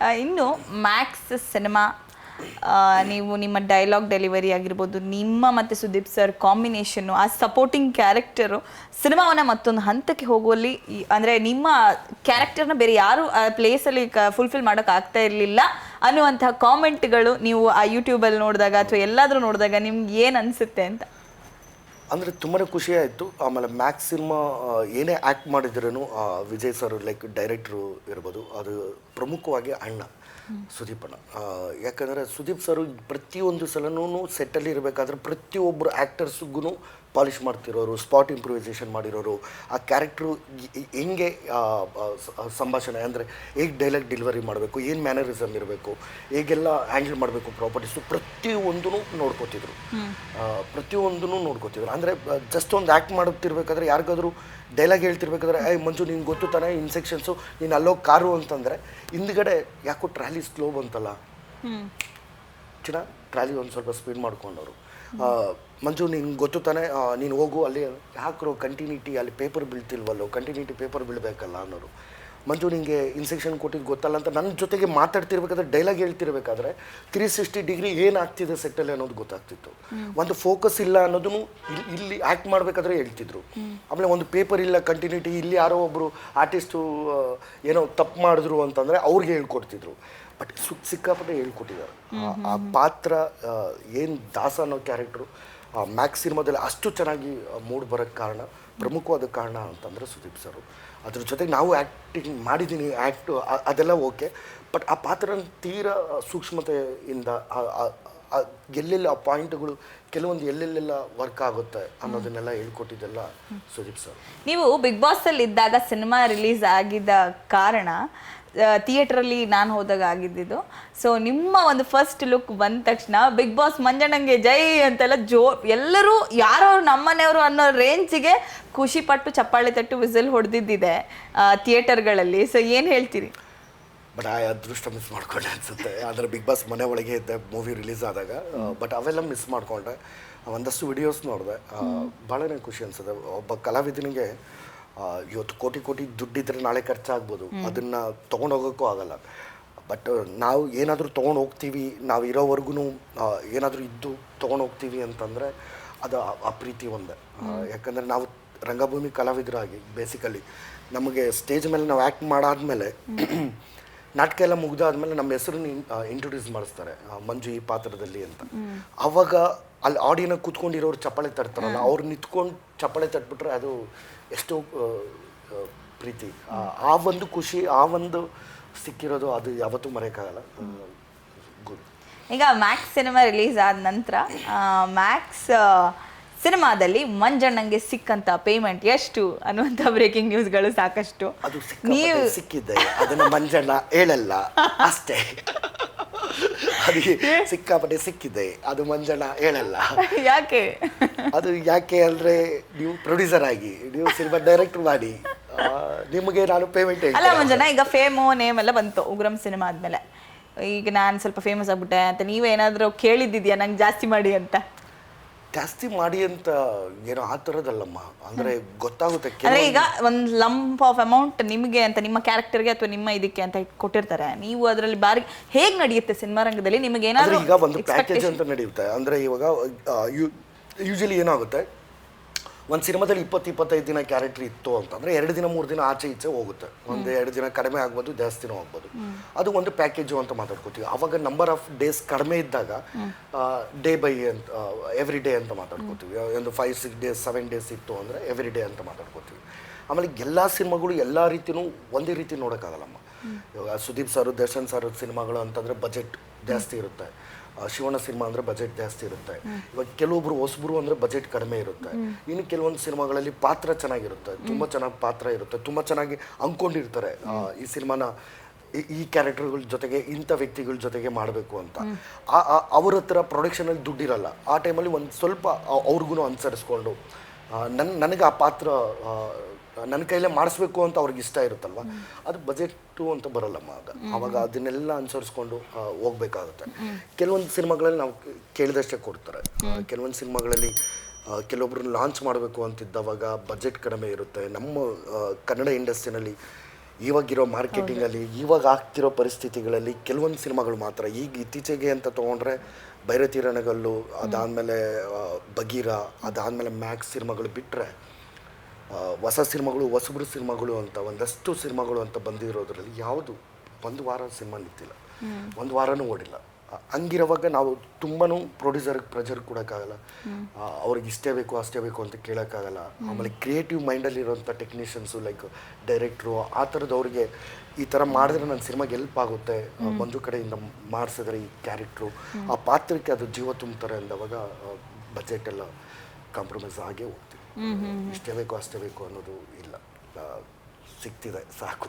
ಇನ್ನು Max cinema ನೀವು ನಿಮ್ಮ ಡೈಲಾಗ್ ಡೆಲಿವರಿ ಆಗಿರ್ಬೋದು, ನಿಮ್ಮ ಮತ್ತು ಸುದೀಪ್ ಸರ್ ಕಾಂಬಿನೇಷನ್ನು ಆ ಸಪೋರ್ಟಿಂಗ್ ಕ್ಯಾರೆಕ್ಟರು ಸಿನಿಮಾವನ್ನು ಮತ್ತೊಂದು ಹಂತಕ್ಕೆ ಹೋಗುವಲ್ಲಿ ಅಂದರೆ ಅಂದ್ರೆ ನಿಮ್ಮ ಕ್ಯಾರೆಕ್ಟರ್ನ ಬೇರೆ ಯಾರು, ಆ ಪ್ಲೇಸಲ್ಲಿ ಫುಲ್ಫಿಲ್ ಮಾಡೋಕೆ ಆಗ್ತಾ ಇರಲಿಲ್ಲ ಅನ್ನುವಂತಹ ಕಾಮೆಂಟ್ಗಳು ನೀವು ಆ ಯೂಟ್ಯೂಬಲ್ಲಿ ನೋಡಿದಾಗ ಅಥವಾ ಎಲ್ಲಾದರೂ ನೋಡಿದಾಗ ನಿಮ್ಗೆ ಏನು ಅನಿಸುತ್ತೆ ಅಂತ? ಅಂದರೆ ತುಂಬಾ ಖುಷಿ ಆಯಿತು ಆಮೇಲೆ ಮ್ಯಾಕ್ಸ್ ಸಿನಿಮಾ ಏನೇ ಆ್ಯಕ್ಟ್ ಮಾಡಿದ್ರೂ ವಿಜಯ್ ಸರ್ ಲೈಕ್ ಡೈರೆಕ್ಟ್ರು ಇರ್ಬೋದು. ಅದು ಪ್ರಮುಖವಾಗಿ ಅಣ್ಣ. ಸುದೀಪ್ ಅಣ್ಣ. ಆ, ಯಾಕಂದರೆ ಸುದೀಪ್ ಸರ್ ಪ್ರತಿಯೊಂದು ಸಲನೂ ಸೆಟ್ಟಲ್ಲಿ ಇರಬೇಕಾದ್ರೆ ಪ್ರತಿಯೊಬ್ಬರು ಆ್ಯಕ್ಟರ್ಸ್ಗೂ ಪಾಲಿಷ್ ಮಾಡ್ತಿರೋರು ಸ್ಪಾಟ್ ಇಂಪ್ರೂವೈಸೇಷನ್ ಮಾಡಿರೋರು ಆ ಕ್ಯಾರೆಕ್ಟ್ರು ಹೆಂಗೆ ಸಂಭಾಷಣೆ ಅಂದರೆ ಹೇಗೆ ಡೈಲಾಗ್ ಡೆಲಿವರಿ ಮಾಡಬೇಕು ಏನು ಮ್ಯಾನರಿಸಮ್ ಇರಬೇಕು ಹೇಗೆಲ್ಲ ಹ್ಯಾಂಡಲ್ ಮಾಡಬೇಕು ಪ್ರಾಪರ್ಟೀಸು ಪ್ರತಿಯೊಂದೂ ನೋಡ್ಕೋತಿದ್ರು. ಪ್ರತಿಯೊಂದೂ ನೋಡ್ಕೋತಿದ್ರು. ಅಂದರೆ ಜಸ್ಟ್ ಒಂದು ಆ್ಯಕ್ಟ್ ಮಾಡುತ್ತಿರ್ಬೇಕಾದ್ರೆ ಯಾರಿಗಾದ್ರೂ ಡೈಲಾಗ್ ಹೇಳ್ತಿರ್ಬೇಕಾದ್ರೆ ಐ ಮಂಜು ನಿಂಗೆ ಗೊತ್ತು ತಾನೇ ಇನ್ಸೆಕ್ಷನ್ಸು ನೀನು ಅಲ್ಲೋಗಿ ಕಾರು ಅಂತಂದರೆ ಹಿಂದ್ಗಡೆ ಯಾಕೋ ಟ್ರಾಲಿ ಸ್ಲೋ ಬಂತಲ್ಲ ಚಿನ್ನ ಟ್ರಾಲಿ ಒಂದು ಸ್ವಲ್ಪ ಸ್ಪೀಡ್ ಮಾಡ್ಕೊಂಡವರು. ಮಂಜು ನಿಂಗೆ ಗೊತ್ತು ತಾನೆ ನೀನು ಹೋಗು ಅಲ್ಲಿ ಹಾಕ್ರೋ ಕಂಟಿನ್ಯೂಟಿ ಅಲ್ಲಿ ಪೇಪರ್ ಬೀಳ್ತಿಲ್ವಲ್ಲೋ ಕಂಟಿನ್ಯೂಟಿ ಪೇಪರ್ ಬೀಳಬೇಕಲ್ಲ ಅನ್ನೋರು. ಮಂಜು ನಿಂಗೆ ಇನ್ಸೆಕ್ಷನ್ ಕೊಟ್ಟಿದ್ದು ಗೊತ್ತಲ್ಲ ಅಂತ ನನ್ನ ಜೊತೆಗೆ ಮಾತಾಡ್ತಿರ್ಬೇಕಾದ್ರೆ ಡೈಲಾಗ್ ಹೇಳ್ತಿರ್ಬೇಕಾದ್ರೆ ತ್ರೀ ಸಿಕ್ಸ್ಟಿ ಡಿಗ್ರಿ ಏನಾಗ್ತಿದೆ ಸೆಟ್ಟಲ್ಲಿ ಅನ್ನೋದು ಗೊತ್ತಾಗ್ತಿತ್ತು. ಒಂದು ಫೋಕಸ್ ಇಲ್ಲ ಅನ್ನೋದನ್ನು ಇಲ್ಲಿ ಇಲ್ಲಿ ಆ್ಯಕ್ಟ್ ಮಾಡಬೇಕಾದ್ರೆ ಹೇಳ್ತಿದ್ರು. ಆಮೇಲೆ ಒಂದು ಪೇಪರ್ ಇಲ್ಲ ಕಂಟಿನ್ಯೂಟಿ ಇಲ್ಲಿ ಯಾರೋ ಒಬ್ಬರು ಆರ್ಟಿಸ್ಟು ಏನೋ ತಪ್ಪು ಮಾಡಿದ್ರು ಅಂತಂದರೆ ಅವ್ರಿಗೆ ಹೇಳ್ಕೊಡ್ತಿದ್ರು. ಬಟ್ ಸುಖ ಸಿಕ್ಕಾಪಟ್ಟೆ ಹೇಳ್ಕೊಟ್ಟಿದ್ದಾರೆ. ಆ- ಪಾತ್ರ ಏನು ದಾಸ ಅನ್ನೋ ಕ್ಯಾರೆಕ್ಟ್ರು ಮ್ಯಾಕ್ಸ್ ಸಿನಿಮಾದಲ್ಲಿ ಅಷ್ಟು ಚೆನ್ನಾಗಿ ಮೂಡ್ ಬರೋಕ್ಕೆ ಕಾರಣ, ಪ್ರಮುಖವಾದ ಕಾರಣ ಅಂತಂದರೆ ಸುದೀಪ್ ಸರು. ಅದ್ರ ಜೊತೆಗೆ ನಾವು ಆ್ಯಕ್ಟಿಂಗ್ ಮಾಡಿದ್ದೀನಿ ಆ್ಯಕ್ಟು ಅದೆಲ್ಲ ಓಕೆ. ಬಟ್ ಆ ಪಾತ್ರನ ತೀರಾ ಸೂಕ್ಷ್ಮತೆಯಿಂದ ಎಲ್ಲೆಲ್ಲ ಆ ಪಾಯಿಂಟ್ಗಳು ಕೆಲವೊಂದು ಎಲ್ಲೆಲ್ಲೆಲ್ಲ ವರ್ಕ್ ಆಗುತ್ತೆ ಅನ್ನೋದನ್ನೆಲ್ಲ ಹೇಳ್ಕೊಟ್ಟಿದ್ದೆಲ್ಲ ಸುದೀಪ್ ಸರ್. ನೀವು ಬಿಗ್ ಬಾಸ್ ಅಲ್ಲಿ ಇದ್ದಾಗ ಸಿನಿಮಾ ರಿಲೀಸ್ ಆಗಿದ್ದ ಕಾರಣ ಥಿಯೇಟ್ರಲ್ಲಿ ನಾನು ಹೋದಾಗ ಆಗಿದ್ದಿದ್ದು. ಸೊ ನಿಮ್ಮ ಒಂದು ಫಸ್ಟ್ ಲುಕ್ ಬಂದ ತಕ್ಷಣ ಬಿಗ್ ಬಾಸ್ ಮಂಜಣ್ಣಂಗೆ ಜೈ ಅಂತೆಲ್ಲ ಜೋ ಎಲ್ಲರೂ ಯಾರೋ ನಮ್ಮನೆಯವರು ಅನ್ನೋ ರೇಂಜಿಗೆ ಖುಷಿ ಪಟ್ಟು ಚಪ್ಪಾಳೆ ತಟ್ಟು ವಿಸಲ್ ಹೊಡೆದಿದ್ದಿದೆ ಥಿಯೇಟರ್ಗಳಲ್ಲಿ ಸೊ ಏನು ಹೇಳ್ತೀರಿ? ಬಟ್ ಆ ಅದೃಷ್ಟ ಮಿಸ್ ಮಾಡ್ಕೊಂಡೆ ಅನ್ಸುತ್ತೆ. ಆದರೆ ಬಿಗ್ ಬಾಸ್ ಮನೆ ಒಳಗೆ ಇದ್ದೆ ಮೂವಿ ರಿಲೀಸ್ ಆದಾಗ ಬಟ್ ಅವೆಲ್ಲ ಮಿಸ್ ಮಾಡಿಕೊಂಡೆ. ಒಂದಷ್ಟು ವಿಡಿಯೋಸ್ ನೋಡಿದೆ. ಭಾಳ ಖುಷಿ ಅನ್ಸುತ್ತೆ. ಒಬ್ಬ ಕಲಾವಿದನಿಗೆ ಇವತ್ತು ಕೋಟಿ ಕೋಟಿ ದುಡ್ಡಿದ್ರೆ ನಾಳೆ ಖರ್ಚಾಗ್ಬೋದು. ಅದನ್ನು ತೊಗೊಂಡೋಗೋಕ್ಕೂ ಆಗಲ್ಲ. ಬಟ್ ನಾವು ಏನಾದರೂ ತೊಗೊಂಡು ಹೋಗ್ತೀವಿ ನಾವು ಇರೋವರೆಗೂ ಏನಾದರೂ ಇದ್ದು ತೊಗೊಂಡು ಹೋಗ್ತೀವಿ ಅಂತಂದರೆ ಅದು ಆ- ಆ ಪ್ರೀತಿ ಒಂದೇ. ಯಾಕಂದರೆ ನಾವು ರಂಗಭೂಮಿ ಕಲಾವಿದರಾಗಿ ಬೇಸಿಕಲಿ ನಮಗೆ ಸ್ಟೇಜ್ ಮೇಲೆ ನಾವು ಆ್ಯಕ್ಟ್ ಮಾಡಾದ್ಮೇಲೆ ನಾಟಕ ಎಲ್ಲ ಮುಗ್ದಾದ್ಮೇಲೆ ನಮ್ಮ ಹೆಸರನ್ನ ಇಂಟ್ರೊಡ್ಯೂಸ್ ಮಾಡಿಸ್ತಾರೆ ಮಂಜು ಈ ಪಾತ್ರದಲ್ಲಿ ಅಂತ. ಅವಾಗ ಅಲ್ಲಿ ಆಡಿಯನ ಕೂತ್ಕೊಂಡಿರೋರು ಚಪ್ಪಾಳೆ ತರ್ತಾರಲ್ಲ ಅವ್ರು ನಿಂತ್ಕೊಂಡು ಚಪ್ಪಾಳೆ ತಟ್ಬಿಟ್ರೆ ಅದು ಎಷ್ಟೋ ಪ್ರೀತಿ. ಆ ಒಂದು ಖುಷಿ ಆ ಒಂದು ಸಿಕ್ಕಿರೋದು ಅದು ಯಾವತ್ತೂ ಮರೆಯೋಕ್ಕಾಗಲ್ಲ. ಗುಡ್ ಈಗ ಮ್ಯಾಕ್ಸ್ ಸಿನಿಮಾ ರಿಲೀಸ್ ಆದ ನಂತರ ಮ್ಯಾಕ್ಸ್ ಸಿನಿಮಾದಲ್ಲಿ ಮಂಜಣ್ಣಂಗೆ ಸಿಕ್ಕಂತ ಪೇಮೆಂಟ್ ಎಷ್ಟು ಅನ್ನುವಂಥ ಬ್ರೇಕಿಂಗ್ ನ್ಯೂಸ್ಗಳು ಸಾಕಷ್ಟು. ಅದು ನೀವು ಸಿಕ್ಕಿದ್ದೆ. ಅದನ್ನ ಮಂಜಣ್ಣ ಹೇಳಲ್ಲ. ಅಷ್ಟೇ. ಅದು ಸಿಕ್ಕಾಪಟ್ಟೆ ಸಿಕ್ಕಿದೆ. ಅದು ಮಂಜಣ್ಣ ಹೇಳಲ್ಲ. ಯಾಕೆ? ಅದು ಯಾಕೆ ಅಂದ್ರೆ ನೀವು ಪ್ರೊಡ್ಯೂಸರ್ ಆಗಿ ನೀವು ಸಿನಿಮಾ ಡೈರೆಕ್ಟ್ ಮಾಡಿ. ನಿಮಗೆ ನಾನು ಪೇಮೆಂಟ್ ಅಲ್ಲ ಮಂಜಣ್ಣ ಈಗ ಫೇಮು ನೇಮ್ ಎಲ್ಲ ಬಂತು ಉಗ್ರಂ ಸಿನಿಮಾ ಆದ್ಮೇಲೆ. ಈಗ ನಾನು ಸ್ವಲ್ಪ ಫೇಮಸ್ ಆಗ್ಬಿಟ್ಟೆ ಅಂತ ನೀವೇನಾದರೂ ಕೇಳಿದ್ದಿದ್ಯಾ? ನಂಗೆ ಜಾಸ್ತಿ ಮಾಡಿ ಅಂತ. ಜಾಸ್ತಿ ಮಾಡಿ ಅಂತ ಏನೋ ಆ ಥರದಲ್ಲಮ್ಮ. ಅಂದ್ರೆ ಗೊತ್ತಾಗುತ್ತೆ ಅಂದ್ರೆ ಈಗ ಒಂದು ಲಂಪ್ ಆಫ್ ಅಮೌಂಟ್ ನಿಮಗೆ ಅಂತ ನಿಮ್ಮ ಕ್ಯಾರೆಕ್ಟರ್ಗೆ ಅಥವಾ ನಿಮ್ಮ ಇದಕ್ಕೆ ಅಂತ ಕೊಟ್ಟಿರ್ತಾರೆ. ನೀವು ಅದರಲ್ಲಿ ಬಾರಿ ಹೇಗೆ ನಡೆಯುತ್ತೆ ಸಿನಿಮಾ ರಂಗದಲ್ಲಿ? ನಿಮಗೆ ಏನಾದರೂ ಈಗ ಒಂದು ಪ್ಯಾಕೇಜ್ ಅಂತ ನಡೆಯುತ್ತೆ. ಅಂದ್ರೆ ಇವಾಗ ಯೂಶಲಿ ಏನಾಗುತ್ತೆ? ಒಂದು ಸಿನಿಮಾದಲ್ಲಿ ಇಪ್ಪತ್ತು ಇಪ್ಪತ್ತೈದು ದಿನ ಕ್ಯಾರೆಕ್ಟರ್ ಇತ್ತು ಅಂತಂದರೆ ಎರಡು ದಿನ, ಮೂರು ದಿನ ಆಚೆ ಈಚೆ ಹೋಗುತ್ತೆ. ಒಂದು ಎರಡು ದಿನ ಕಡಿಮೆ ಆಗ್ಬೋದು ಜಾಸ್ತಿನೂ ಆಗ್ಬೋದು ಅದು ಒಂದು ಪ್ಯಾಕೇಜು ಅಂತ ಮಾತಾಡ್ಕೋತೀವಿ. ಅವಾಗ ನಂಬರ್ ಆಫ್ ಡೇಸ್ ಕಡಿಮೆ ಇದ್ದಾಗ ಡೇ ಬೈ ಅಂತ ಎವ್ರಿ ಡೇ ಅಂತ ಮಾತಾಡ್ಕೋತೀವಿ. ಒಂದು five six days seven days ಇತ್ತು ಅಂದರೆ ಎವ್ರಿ ಡೇ ಅಂತ ಮಾತಾಡ್ಕೋತೀವಿ. ಆಮೇಲೆ ಎಲ್ಲ ಸಿನಿಮಾಗಳು ಎಲ್ಲ ರೀತಿಯೂ ಒಂದೇ ರೀತಿ ನೋಡೋಕ್ಕಾಗಲ್ಲಮ್ಮ. ಇವಾಗ ಸುದೀಪ್ ಸರ್, ದರ್ಶನ್ ಸರ್ ಸಿನಿಮಾಗಳು ಅಂತಂದರೆ ಬಜೆಟ್ ಜಾಸ್ತಿ ಇರುತ್ತೆ. ಶಿವಣ್ಣ ಸಿನಿಮಾ ಅಂದರೆ ಬಜೆಟ್ ಜಾಸ್ತಿ ಇರುತ್ತೆ. ಇವಾಗ ಕೆಲವೊಬ್ರು ಹೊಸಬರು ಅಂದರೆ ಬಜೆಟ್ ಕಡಿಮೆ ಇರುತ್ತೆ. ಇನ್ನು ಕೆಲವೊಂದು ಸಿನಿಮಾಗಳಲ್ಲಿ ಪಾತ್ರ ಚೆನ್ನಾಗಿರುತ್ತೆ. ತುಂಬ ಚೆನ್ನಾಗಿ ಪಾತ್ರ ಇರುತ್ತೆ. ತುಂಬ ಚೆನ್ನಾಗಿ ಅಂದ್ಕೊಂಡಿರ್ತಾರೆ. ಈ ಸಿನಿಮಾನ ಈ- ಕ್ಯಾರೆಕ್ಟರ್ಗಳ ಜೊತೆಗೆ ಇಂಥ ವ್ಯಕ್ತಿಗಳ ಜೊತೆಗೆ ಮಾಡಬೇಕು ಅಂತ. ಅವ್ರ ಹತ್ರ ಪ್ರೊಡಕ್ಷನಲ್ಲಿ ದುಡ್ಡಿರಲ್ಲ. ಆ ಟೈಮಲ್ಲಿ ಒಂದು ಸ್ವಲ್ಪ ಅವ್ರಿಗೂ ಅನುಸರಿಸ್ಕೊಂಡು ನನ್ನ ನನಗೆ ಆ ಪಾತ್ರ ನನ್ನ ಕೈಲೇ ಮಾಡಿಸ್ಬೇಕು ಅಂತ ಅವ್ರಿಗೆ ಇಷ್ಟ ಇರುತ್ತಲ್ವ? ಅದು ಬಜೆಟ್ ಅಂತ ಬರಲ್ಲಮ್ಮ ಆಗ. ಅವಾಗ ಅದನ್ನೆಲ್ಲ ಅನುಸರಿಸ್ಕೊಂಡು ಹೋಗ್ಬೇಕಾಗುತ್ತೆ. ಕೆಲವೊಂದು ಸಿನಿಮಾಗಳಲ್ಲಿ ನಾವು ಕೇಳಿದಷ್ಟೇ ಕೊಡ್ತಾರೆ. ಕೆಲವೊಂದು ಸಿನಿಮಾಗಳಲ್ಲಿ ಕೆಲವೊಬ್ರು ಲಾಂಚ್ ಮಾಡಬೇಕು ಅಂತಿದ್ದವಾಗ ಬಜೆಟ್ ಕಡಿಮೆ ಇರುತ್ತೆ. ನಮ್ಮ ಕನ್ನಡ ಇಂಡಸ್ಟ್ರಿನಲ್ಲಿ ಇವಾಗಿರೋ ಮಾರ್ಕೆಟಿಂಗಲ್ಲಿ ಇವಾಗ ಆಗ್ತಿರೋ ಪರಿಸ್ಥಿತಿಗಳಲ್ಲಿ ಕೆಲವೊಂದು ಸಿನಿಮಾಗಳು ಮಾತ್ರ. ಈಗ ಇತ್ತೀಚೆಗೆ ಅಂತ ತೊಗೊಂಡ್ರೆ ಬೈರತಿರಣಗಲ್ಲು ಅದಾದಮೇಲೆ ಬಗೀರ ಅದಾದಮೇಲೆ ಮ್ಯಾಕ್ಸ್ ಸಿನಿಮಾಗಳು ಬಿಟ್ಟರೆ ಹೊಸ ಸಿನಿಮಾಗಳು ಹೊಸಬ್ರು ಸಿನಿಮಾಗಳು ಅಂತ ಒಂದಷ್ಟು ಸಿನಿಮಾಗಳು ಅಂತ ಬಂದಿರೋದ್ರಲ್ಲಿ ಯಾವುದು? ಒಂದು ವಾರ ಸಿನಿಮಾ ನಿಂತಿಲ್ಲ. ಒಂದು ವಾರನೂ ಓಡಿಲ್ಲ. ಹಂಗಿರುವಾಗ ನಾವು ತುಂಬಾ ಪ್ರೊಡ್ಯೂಸರ್ಗೆ ಪ್ರೆಷರ್ ಕೊಡೋಕ್ಕಾಗಲ್ಲ. ಅವ್ರಿಗೆ ಇಷ್ಟೇ ಬೇಕು ಅಷ್ಟೇ ಬೇಕು ಅಂತ ಕೇಳೋಕ್ಕಾಗಲ್ಲ. ಆಮೇಲೆ ಕ್ರಿಯೇಟಿವ್ ಮೈಂಡಲ್ಲಿರೋಂಥ ಟೆಕ್ನಿಷಿಯನ್ಸು ಲೈಕ್ ಡೈರೆಕ್ಟ್ರು ಆ ಥರದವ್ರಿಗೆ ಈ ಥರ ಮಾಡಿದ್ರೆ ನನ್ನ ಸಿನಿಮಾಗೆ ಹೆಲ್ಪ್ ಆಗುತ್ತೆ. ಒಂದು ಕಡೆಯಿಂದ ಮಾಡಿಸಿದ್ರೆ ಈ ಕ್ಯಾರೆಕ್ಟ್ರು ಆ ಪಾತ್ರಕ್ಕೆ ಅದು ಜೀವ ತುಂಬ್ತಾರೆ ಅಂದವಾಗ ಬಜೆಟ್ ಎಲ್ಲ ಕಾಂಪ್ರಮೈಸ್ ಆಗೇ ಹೋಗ್ತೀವಿ ಇಷ್ಟೇ ಬೇಕು ಅಷ್ಟೇ ಬೇಕು ಅನ್ನೋದು ಇಲ್ಲ. ಸಿಕ್ತಿದೆ ಸಿಗ್ತಿದೆ ಸಾಕು.